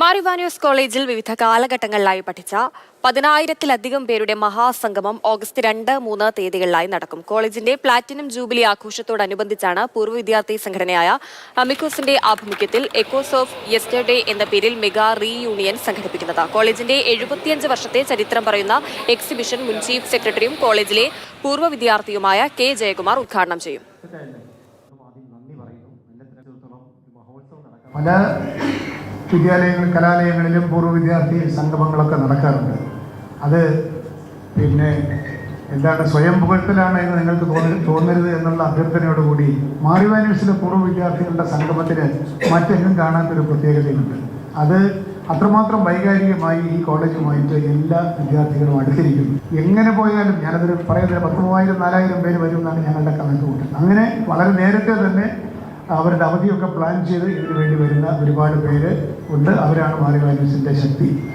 മാരിവാനിയോസ് കോളേജിൽ വിവിധ കാലഘട്ടങ്ങളിലായി പഠിച്ച പതിനായിരത്തിലധികം പേരുടെ മഹാസംഗമം ഓഗസ്റ്റ് രണ്ട് മൂന്ന് തീയതികളിലായി നടക്കും. കോളേജിന്റെ പ്ലാറ്റിനം ജൂബിലി ആഘോഷത്തോടനുബന്ധിച്ചാണ് പൂർവ വിദ്യാർത്ഥി സംഘടനയായ അമിക്കോസിന്റെ ആഭിമുഖ്യത്തിൽ എക്കോസ് ഓഫ് യെസ്റ്റർഡേ എന്ന പേരിൽ മെഗാ റീയൂണിയൻ സംഘടിപ്പിക്കുന്നത്. കോളേജിന്റെ എഴുപത്തിയഞ്ച് വർഷത്തെ ചരിത്രം പറയുന്ന എക്സിബിഷൻ മുൻ ചീഫ് സെക്രട്ടറിയും കോളേജിലെ പൂർവ വിദ്യാർത്ഥിയുമായ കെ ജയകുമാർ ഉദ്ഘാടനം ചെയ്യും. വിദ്യാലയങ്ങളും കലാലയങ്ങളിലും പൂർവ വിദ്യാർത്ഥി സംഗമങ്ങളൊക്കെ നടക്കാറുണ്ട്. അത് പിന്നെ എന്താണ് സ്വയം പുകഴ്ത്തലാണ് എന്ന് നിങ്ങൾക്ക് തോന്നി തോന്നരുത് എന്നുള്ള അഭ്യർത്ഥനയോടുകൂടി മാറിവാനൂസിലെ പൂർവ വിദ്യാർത്ഥികളുടെ സംഗമത്തിന് മറ്റെങ്ങും കാണാത്തൊരു പ്രത്യേകതയുണ്ട്. അത് അത്രമാത്രം വൈകാരികമായി ഈ കോളേജുമായിട്ട് എല്ലാ വിദ്യാർത്ഥികളും അടുത്തിരിക്കുന്നു. എങ്ങനെ പോയാലും ഞാനതൊരു പറയുന്നത് പത്ത് മൂവായിരം നാലായിരം പേര് വരുമെന്നാണ് ഞങ്ങളുടെ കണക്ക് കൂട്ടുന്നത് അങ്ങനെ വളരെ നേരത്തെ തന്നെ അവരുടെ അവധിയൊക്കെ പ്ലാൻ ചെയ്ത് ഇതിനു വേണ്ടി വരുന്ന ഒരുപാട് പേര് ഉണ്ട്. അവരാണ് മാറി വാല്യൂസിന്റെ ശക്തി.